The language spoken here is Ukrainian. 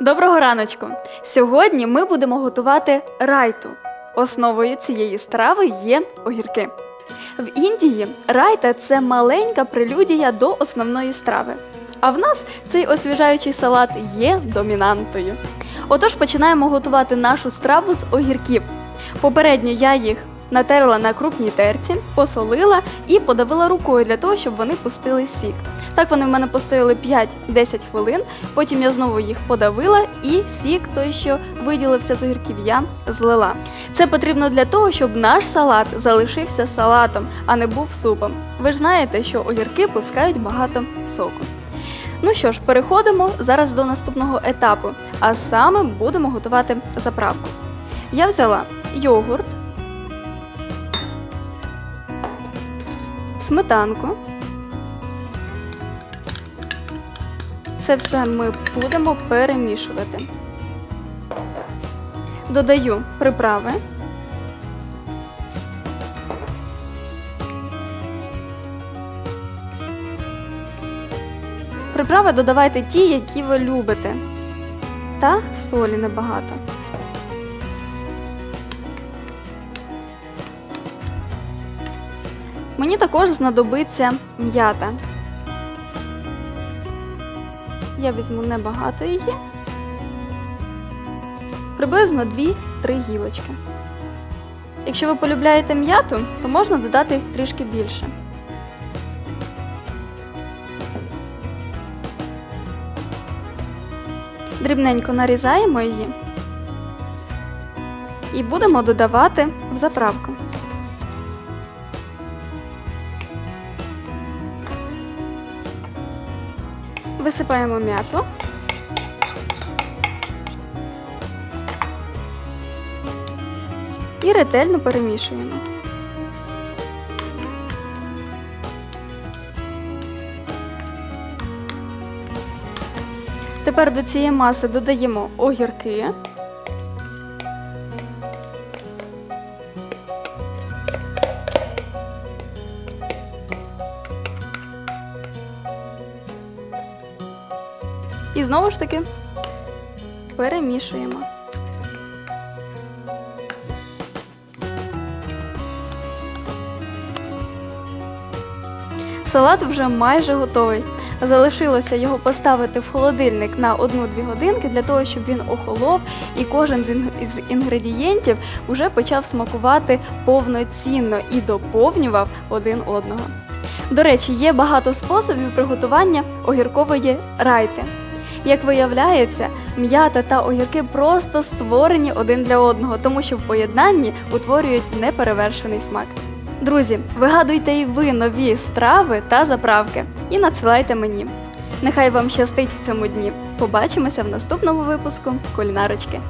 Доброго раночку! Сьогодні ми будемо готувати райту. Основою цієї страви є огірки. В Індії райта це маленька прелюдія до основної страви. А в нас цей освіжаючий салат є домінантою. Отож починаємо готувати нашу страву з огірків. Попередньо я їх натерла на крупній терці, посолила і подавила рукою для того, щоб вони пустили сік. Так вони в мене постояли 5-10 хвилин. Потім я знову їх подавила і сік, той, що виділився з огірків, я злила. Це потрібно для того, щоб наш салат залишився салатом, а не був супом. Ви ж знаєте, що огірки пускають багато соку. Ну що ж, переходимо зараз до наступного етапу, а саме будемо готувати заправку. Я взяла йогурт, сметанку. Це все ми будемо перемішувати. Додаю приправи. Приправи додавайте ті, які ви любите. Та солі небагато. Мені також знадобиться м'ята. Я візьму небагато її. Приблизно 2-3 гілочки. Якщо ви полюбляєте м'яту, то можна додати трішки більше. Дрібненько нарізаємо її і будемо додавати в заправку. Висипаємо м'яту. І ретельно перемішуємо. Тепер до цієї маси додаємо огірки. І знову ж таки перемішуємо. Салат вже майже готовий. Залишилося його поставити в холодильник на 1-2 годинки для того, щоб він охолов і кожен з інгредієнтів вже почав смакувати повноцінно і доповнював один одного. До речі, є багато способів приготування огіркової райти. Як виявляється, м'ята та огірки просто створені один для одного, тому що в поєднанні утворюють неперевершений смак. Друзі, вигадуйте і ви нові страви та заправки і надсилайте мені. Нехай вам щастить в цьому дні. Побачимося в наступному випуску кулінарочки.